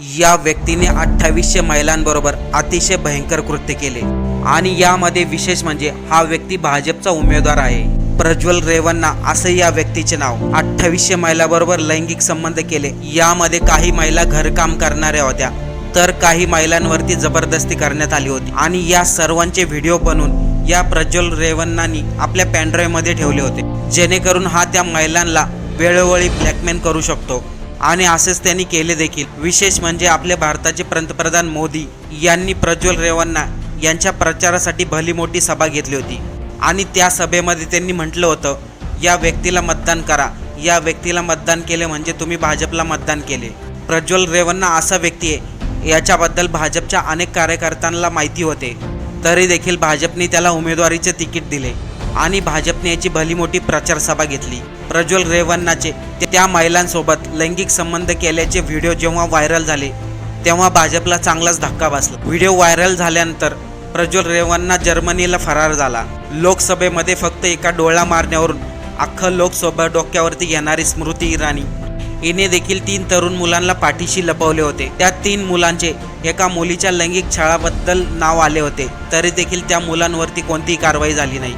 या व्यक्तीने अठ्ठावीसशे महिलांबरोबर अतिशय भयंकर कृत्य केले. आणि यामध्ये विशेष म्हणजे हा व्यक्ती भाजपचा उमेदवार आहे. प्रज्वल रेवन्ना असे या व्यक्तीचे नाव अठ्ठावीसशे महिलाबरोबर लैंगिक संबंध केले. यामध्ये काही महिला घरकाम करणाऱ्या होत्या तर काही महिलांवरती जबरदस्ती करण्यात आली होती. आणि या सर्वांचे व्हिडिओ बनवून या प्रज्वल रेवन्नानी आपल्या पॅन्ड्राईव्ह ठेवले होते. जेणेकरून हा त्या महिलांना वेळोवेळी ब्लॅकमेल करू शकतो. आणि असेच त्यांनी केले देखील. विशेष म्हणजे आपले भारताचे पंतप्रधान मोदी यांनी प्रज्वल रेवन्ना यांच्या प्रचारासाठी भली मोठी सभा घेतली होती. आणि त्या सभेमध्ये त्यांनी म्हटलं होतं या व्यक्तीला मतदान करा. या व्यक्तीला मतदान केले म्हणजे तुम्ही भाजपला मतदान केले. प्रज्वल रेवन्ना असा व्यक्ती आहे याच्याबद्दल भाजपच्या अनेक कार्यकर्त्यांना माहिती होते. तरी देखील भाजपने त्याला उमेदवारीचे तिकीट दिले. आणि भाजपने याची भली मोठी प्रचार सभा घेतली. प्रज्वल रेवन्नाचे ते- त्या महिलांसोबत लैंगिक संबंध केल्याचे व्हिडिओ जेव्हा व्हायरल झाले तेव्हा भाजपला चांगलाच धक्का बसला. व्हिडिओ व्हायरल झाल्यानंतर प्रज्वल रेवन्ना जर्मनीला फरार झाला. लोकसभेमध्ये फक्त एका डोळा मारण्यावरून अख्खं लोकसभा डोक्यावरती घेणारी स्मृती इराणी. हिने देखील तीन तरुण मुलांना पाठीशी लपवले होते. त्या तीन मुलांचे एका मुलीच्या लैंगिक छळाबद्दल नाव आले होते. तरी देखील त्या मुलांवरती कोणतीही कारवाई झाली नाही.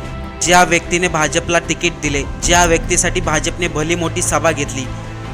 ज्या व्यक्तीने भाजपला तिकीट दिले ज्या व्यक्तीसाठी भाजपने भली मोठी सभा घेतली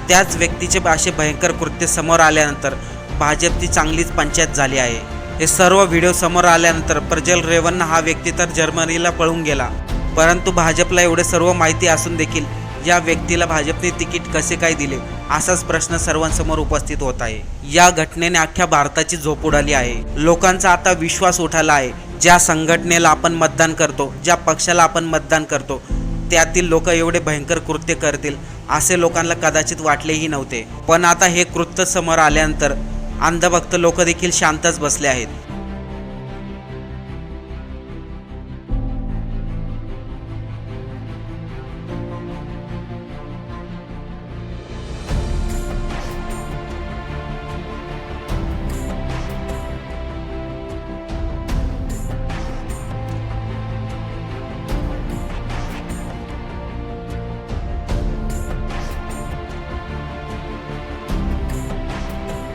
त्याच व्यक्तीचे असे भयंकर कृत्य समोर आल्यानंतर भाजपची चांगलीच पंचायत झाली आहे. हे सर्व व्हिडिओ समोर आल्यानंतर प्रज्वल रेवन्ना हा व्यक्ती तर जर्मनीला पळून गेला. परंतु भाजपला एवढे सर्व माहिती असून देखील या व्यक्तीला भाजपने तिकीट कसे काय दिले असाच प्रश्न सर्वांसमोर उपस्थित होत आहे. या घटनेने अख्ख्या भारताची झोप उडाली आहे. लोकांचा आता विश्वास उठाला आहे. ज्या संघटनेला आपण मतदान करतो ज्या पक्षाला आपण मतदान करतो त्यातील लोक एवढे भयंकर कृत्य करतील असे लोकांना कदाचित वाटलेही नव्हते. पण आता हे कृत्य समोर आल्यानंतर अंधभक्त लोक देखील शांतच बसले आहेत.